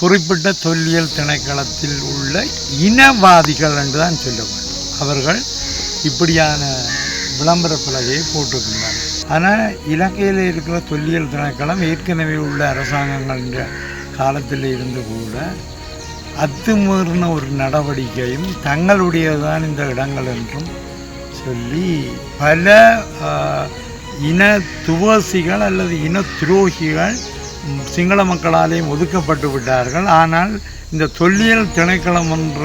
குறிப்பிட்ட தொல்லியல் திணைக்களத்தில் உள்ள இனவாதிகள் என்று தான் சொல்லுவார். அவர்கள் இப்படியான விளம்பர பலகையை போட்டிருக்கின்றனர். ஆனால் இலங்கையில் இருக்கிற தொல்லியல் திணைக்களம் ஏற்கனவே உள்ள அரசாங்கங்கள் என்ற காலத்தில் இருந்து கூட அத்துமீறின ஒரு நடவடிக்கையும் தங்களுடையதான் இந்த இடங்கள் என்றும் சொல்லி பல இன துவசிகள் அல்லது இன துரோகிகள் சிங்கள மக்களாலேயும் ஒதுக்கப்பட்டு விட்டார்கள். ஆனால் இந்த தொல்லியல் திணைக்களம் என்ற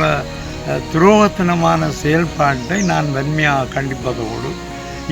துரோகத்தனமான செயல்பாட்டை நான் வன்மையாக கண்டிப்பதோடு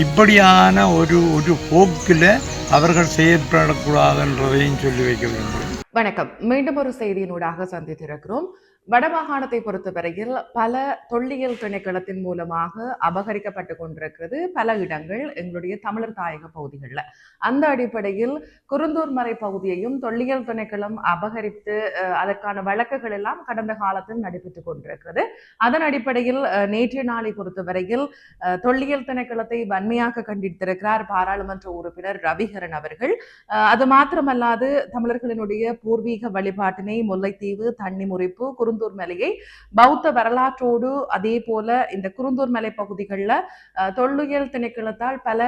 இப்படியான ஒரு ஒரு போக்கில் அவர்கள் செயற்படக்கூடாதுன்றதையும் சொல்லி வைக்க விரும்புகிறேன் வணக்கம். மீண்டும் ஒரு செய்தியினூடாக சந்தித்திருக்கிறோம். வடமாகாணத்தை பொறுத்தவரையில் பல தொல்லியல் திணைக்களத்தின் மூலமாக அபகரிக்கப்பட்டு கொண்டிருக்கிறது. பல இடங்கள் எங்களுடைய தமிழர் தாயக பகுதிகளில். அந்த அடிப்படையில் குருந்தூர் மறை பகுதியையும் தொல்லியல் திணைக்களம் அபகரித்து அதற்கான வழக்குகள் எல்லாம் கடந்த காலத்தில் நடைபெற்றுக் கொண்டிருக்கிறது. அதன் அடிப்படையில் அஹ், நேற்றைய நாளை பொறுத்தவரையில் அஹ், தொல்லியல் திணைக்களத்தை வன்மையாக கண்டித்திருக்கிறார் பாராளுமன்ற உறுப்பினர் ரவிகரன் அவர்கள். அது மாத்திரமல்லாது தமிழர்களினுடைய பூர்வீக வழிபாட்டினை முல்லைத்தீவு தண்ணி முறிப்பு குருந்தூர் மலையை பௌத்த வரலாற்றோடு அதே போல இந்த குருந்தூர் மலை பகுதிகளில் தொல்லியல் திணைக்களத்தால் பல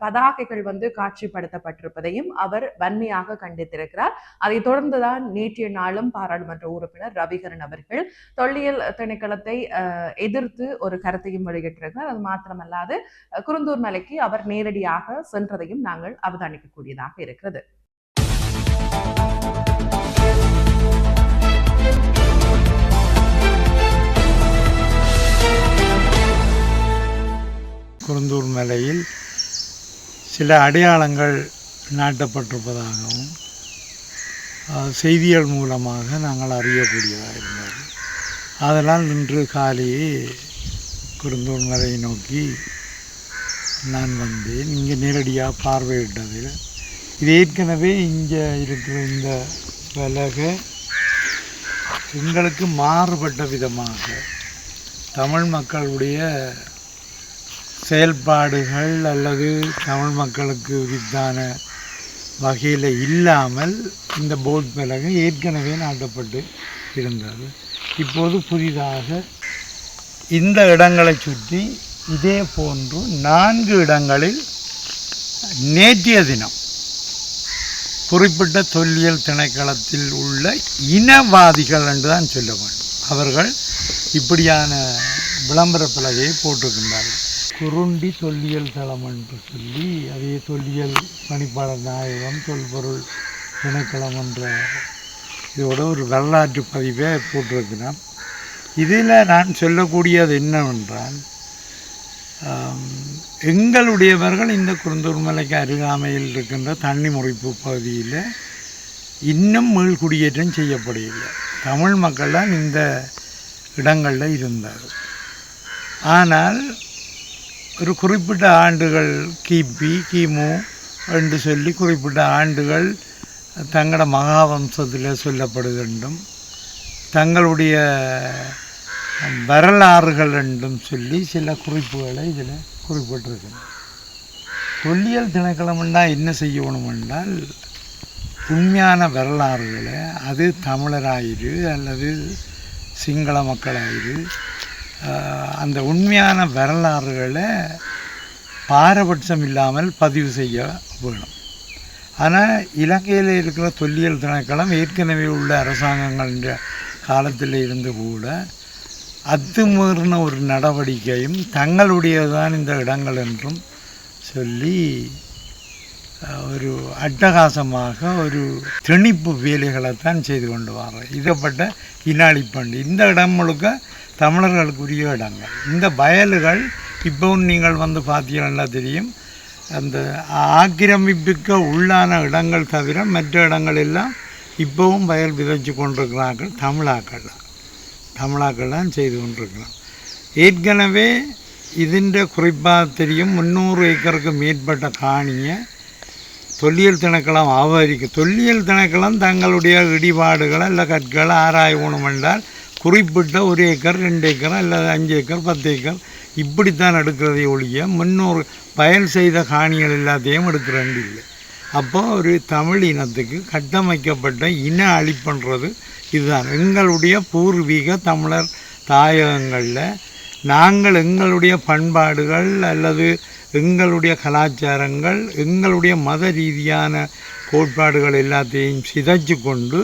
பதாகைகள் வந்து காட்சிப்படுத்தப்பட்டிருப்பதையும் அவர் வன்மையாக கண்டித்திருக்கிறார். அதைத் தொடர்ந்துதான் நேற்றைய நாளும் பாராளுமன்ற உறுப்பினர் ரவிகரன் அவர்கள் தொல்லியல் திணைக்களத்தை அஹ், எதிர்த்து ஒரு கருத்தையும் வெளியிட்டிருக்கிறார். அது மாத்திரமல்லாது குருந்தூர் மலைக்கு அவர் நேரடியாக சென்றதையும் நாங்கள் அவதானிக்கக்கூடியதாக இருக்கிறது. குருந்தூர் மலையில் சில அடையாளங்கள் நாட்டப்பட்டிருப்பதாகவும் செய்திகள் மூலமாக நாங்கள் அறியக்கூடியதாக இருந்தது. அதனால் இன்று காலையே குருந்தூர் மலையை நோக்கி நான் வந்தேன். இங்கே நேரடியாக பார்வையிட்டதில். இது ஏற்கனவே இங்கே இருக்கிற இந்த விலகை எங்களுக்கு மாறுபட்ட விதமாக தமிழ் மக்களுடைய செயல்பாடுகள் அல்லது தமிழ் மக்களுக்கு உரித்தான வகையில் இல்லாமல் இந்த போட் பலகை ஏற்கனவே நாட்டப்பட்டு இருந்தது. இப்போது புதிதாக இந்த இடங்களை சுற்றி இதே போன்று நான்கு இடங்களில் நேற்றைய தினம் குறிப்பிட்ட தொல்லியல் திணைக்களத்தில் உள்ள இனவாதிகள் என்று தான் சொல்ல வேண்டும். அவர்கள் இப்படியான விளம்பர பலகையை போட்டிருக்கின்றார்கள். குருண்டி தொல்லியல் தளம் என்று சொல்லி அதே தொல்லியல் பணிப்பாளர் நாயகம் தொல்பொருள் திணைக்களம் என்ற இதோட ஒரு வரலாற்று பதிவை போட்டிருக்கிறேன் இதில் நான் சொல்லக்கூடியது என்னவென்றால் எங்களுடையவர்கள் இந்த குருந்தூர் மலைக்கு அருகாமையில் இருக்கின்ற தண்ணி முறைப்பு பகுதியில் இன்னும் மீள்குடியேற்றம் செய்யப்படவில்லை. தமிழ் மக்கள்லாம் இந்த இடங்களில் இருந்தார் ஆனால் ஒரு குறிப்பிட்ட ஆண்டுகள் கிபி கிமு என்று சொல்லி குறிப்பிட்ட ஆண்டுகள் தங்களோட மகாவம்சத்தில் சொல்லப்படுகின்றும். தங்களுடைய வரலாறுகள் என்றும் சொல்லி சில குறிப்புகளை இதில் குறிப்பிட்டிருக்கணும் தொல்லியல் திணைக்களம்னா என்ன செய்யணும் என்றால் உண்மையான வரலாறுகளை அது தமிழராயிரு அல்லது சிங்கள மக்களாயிரு அந்த உண்மையான வரலாறுகளை பாரபட்சம் இல்லாமல் பதிவு செய்ய வேணும். ஆனால் இலங்கையில் இருக்கிற தொல்லியல் திணைக்களம் ஏற்கனவே உள்ள அரசாங்கங்களின் காலத்தில் இருந்து கூட அத்துமீறின ஒரு நடவடிக்கையும் தங்களுடையதான் இந்த இடங்கள் என்றும் சொல்லி ஒரு அட்டகாசமாக ஒரு திணிப்பு வேலைகளைத்தான் செய்து கொண்டு வர்றோம் இதப்பட்ட இனாளிப்பண்டு. இந்த இடம் முழுக்க தமிழர்களுக்குரிய இடங்கள். இந்த வயல்கள் இப்போ நீங்கள் வந்து பார்த்தீங்கன்னா தெரியும் அந்த ஆக்கிரமிப்புக்கு உள்ளான இடங்கள் தவிர மற்ற இடங்கள் எல்லாம் இப்போவும் வயல் விதைச்சு கொண்டிருக்கிறார்கள் தமிழாக்கள் தமிழாக்கள் தான் செய்து கொண்டிருக்கிறோம் ஏற்கனவே இதுன்ற குறிப்பாக தெரியும் முந்நூறு ஏக்கருக்கு மேற்பட்ட காணியை தொல்லியல் திணைக்களம் ஆவரிக்கும் தொல்லியல் திணைக்களம் தங்களுடைய இடிபாடுகளை இல்லை கற்களை ஆராயணும் என்றால் குறிப்பிட்ட ஒரு ஏக்கர் ரெண்டு ஏக்கர் அல்லது அஞ்சு ஏக்கர் பத்து ஏக்கர் இப்படித்தான் எடுக்கிறதை ஒழிய முன்னோர் பயல் செய்த காணிகள் எல்லாத்தையும் எடுக்கிறேன் இல்லை அப்போ ஒரு தமிழ் இனத்துக்கு கட்டமைக்கப்பட்ட இன அழிப்புன்றது இதுதான். எங்களுடைய பூர்வீக தமிழர் தாயகங்களில் நாங்கள் எங்களுடைய பண்பாடுகள் அல்லது எங்களுடைய கலாச்சாரங்கள் எங்களுடைய மத ரீதியான கோட்பாடுகள் எல்லாத்தையும் சிதைச்சு கொண்டு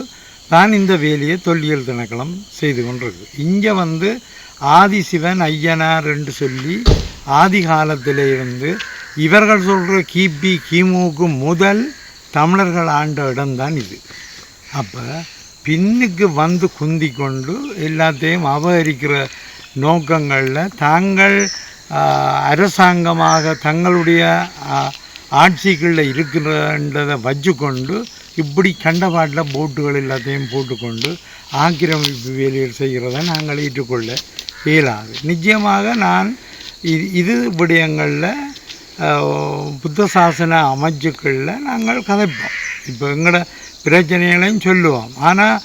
தான் இந்த வேலையை தொல்லியல் திணைக்களம் செய்து கொண்டிருக்கு. இங்கே வந்து ஆதிசிவன் ஐயனார் என்று சொல்லி ஆதி காலத்திலே இருந்து இவர்கள் சொல்கிற கிபி கிமுக்கு முதல் தமிழர்கள் ஆண்ட இடம்தான் இது. அப்போ பின்னுக்கு வந்து குந்தி கொண்டு எல்லாத்தையும் அபகரிக்கிற நோக்கங்களில் தாங்கள் அரசாங்கமாக தங்களுடைய ஆட்சிகளில் இருக்கின்றதை வச்சு வச்சுக்கொண்டு இப்படி கண்டபாட்டில் போட்டுகள் எல்லாத்தையும் போட்டுக்கொண்டு ஆக்கிரமிப்பு வேலைகள் செய்கிறத நாங்கள் ஏற்றுக்கொள்ள இயலாது. நிச்சயமாக நான் இது இது விடயங்களில் புத்த சாசன அமைச்சுக்களில் நாங்கள் கதைப்போம். இப்போ எங்களோட பிரச்சனைகளையும் சொல்லுவோம். ஆனால்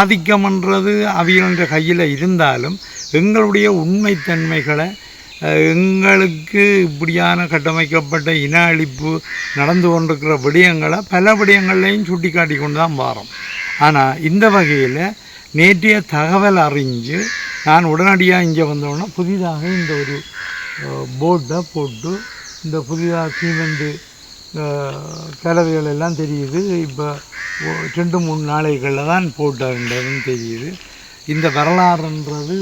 ஆதிக்கம்ன்றது அவியல்ன்ற கையில் இருந்தாலும் எங்களுடைய உண்மைத்தன்மைகளை எங்களுக்கு இப்படியான கட்டமைக்கப்பட்ட இன அழிப்பு நடந்து கொண்டிருக்கிற விடயங்களை பல விடயங்கள்லையும் சுட்டி காட்டி கொண்டு தான் வாரோம். ஆனால் இந்த வகையில் நேற்றைய தகவல் அறிஞ்சு நான் உடனடியாக இங்கே வந்தோன்னா புதிதாக இந்த ஒரு போர்டை போட்டு இந்த புதிதாக சீமெண்ட்டு கலவைகள் எல்லாம் தெரியுது. இப்போ ரெண்டு மூணு நாளைகளில் தான் போட்டதுன்றதுன்னு தெரியுது. இந்த வரலாறுன்றது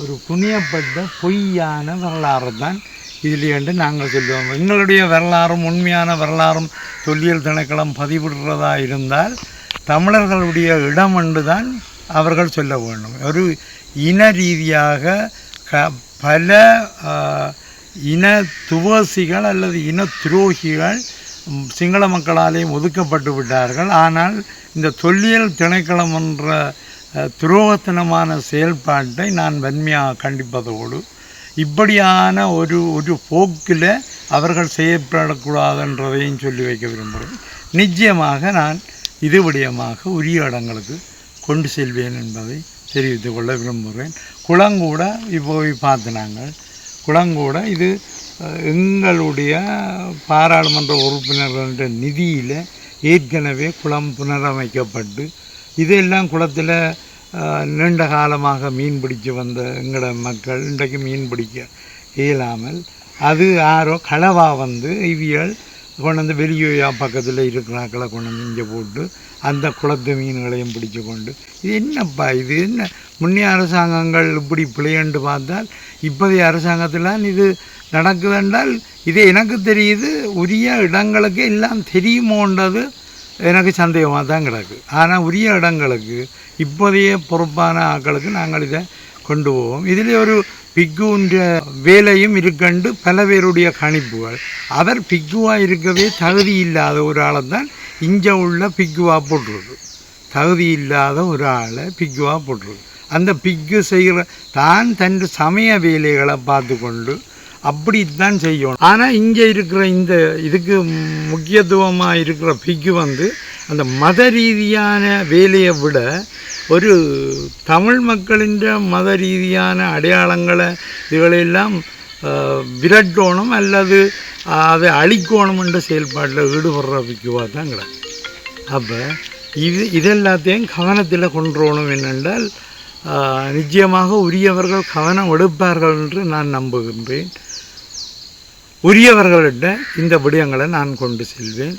ஒரு புனியப்பட்ட பொய்யான வரலாறு தான் இதிலேண்டு நாங்கள் சொல்லுவோம். எங்களுடைய வரலாறும் உண்மையான வரலாறும் தொல்லியல் திணைக்களம் பதிவிடுறதா இருந்தால் தமிழர்களுடைய இடம் என்று தான் அவர்கள் சொல்ல வேண்டும். ஒரு இன ரீதியாக க பல இன துவசிகள் அல்லது இன துரோகிகள் சிங்கள மக்களாலேயும் ஒதுக்கப்பட்டு விட்டார்கள். ஆனால் இந்த தொல்லியல் திணைக்களம் என்ற துரோகத்தனமான செயல்பாட்டை நான் வன்மையாக கண்டிப்பதோடு இப்படியான ஒரு ஒரு போக்கில் அவர்கள் செயற்படக்கூடாதுன்றதையும் சொல்லி வைக்க விரும்புகிறேன். நிச்சயமாக நான் இது விடயமாக உரிய இடங்களுக்கு கொண்டு செல்வேன் என்பதை தெரிவித்து கொள்ள விரும்புகிறேன். குளங்கூட இப்போ பார்த்து நாங்கள் குளங்கூட இது எங்களுடைய பாராளுமன்ற உறுப்பினர்களுடைய நிதியில் ஏற்கனவே குளம் புனரமைக்கப்பட்டு இதெல்லாம் குளத்தில் நீண்ட காலமாக மீன் பிடிச்சு வந்த எங்களோட மக்கள் இன்றைக்கு மீன் பிடிக்க இயலாமல் அது யாரோ களவா வந்து இவியல் கொண்டு வந்து வெளியூயா பக்கத்தில் இருக்கிறாக்களை கொண்டு வந்து இங்கே போட்டு அந்த குளத்து மீன்களையும் பிடிச்சு கொண்டு. இது என்னப்பா இது? என்ன? முன்னே அரசாங்கங்கள் இப்படி பிழையண்டு பார்த்தால் இப்போதைய அரசாங்கத்தில் இது நடக்குதென்றால் இது எனக்கு தெரியுது உரிய இடங்களுக்கு எல்லாம் தெரியுமோன்றது எனக்கு சந்தேகமாக தான் கிடக்கு. ஆனால் உரிய இடங்களுக்கு இப்போதைய பொறுப்பான ஆட்களுக்கு நாங்கள் இதை கொண்டு போவோம். இதில் ஒரு பிக்குன்ற வேலையும் இருக்கண்டு பல பேருடைய கணிப்புகள். அவர் பிக்குவாக இருக்கவே தகுதி இல்லாத ஒரு ஆளை தான் இங்கே உள்ள பிக்குவாக போட்டுருக்கு. தகுதி இல்லாத ஒரு ஆளை பிக்குவாக போட்டுருக்கு. அந்த பிக்கு செய்கிற தான் தன் சமய வேலைகளை பார்த்து கொண்டு அப்படித்தான் செய்யணும். ஆனால் இங்கே இருக்கிற இந்த இதுக்கு முக்கியத்துவமாக இருக்கிற பிக்கு வந்து அந்த மத ரீதியான வேலையை விட ஒரு தமிழ் மக்களின் மத ரீதியான அடையாளங்களை இதுகளெல்லாம் விரட்டணும் அல்லது அதை அழிக்கணும் என்ற செயல்பாட்டில் ஈடுபடுற பிக்குவாக தான் கிடக்கு அப்போ இது இதெல்லாத்தையும் கவனத்தில் கொண்டுறணும் என்னென்றால் நிச்சயமாக உரியவர்கள் கவனம் எடுப்பார்கள் என்று நான் நம்புகின்றேன். உரியவர்களிட இந்த விடயங்களை நான் கொண்டு செல்வேன்.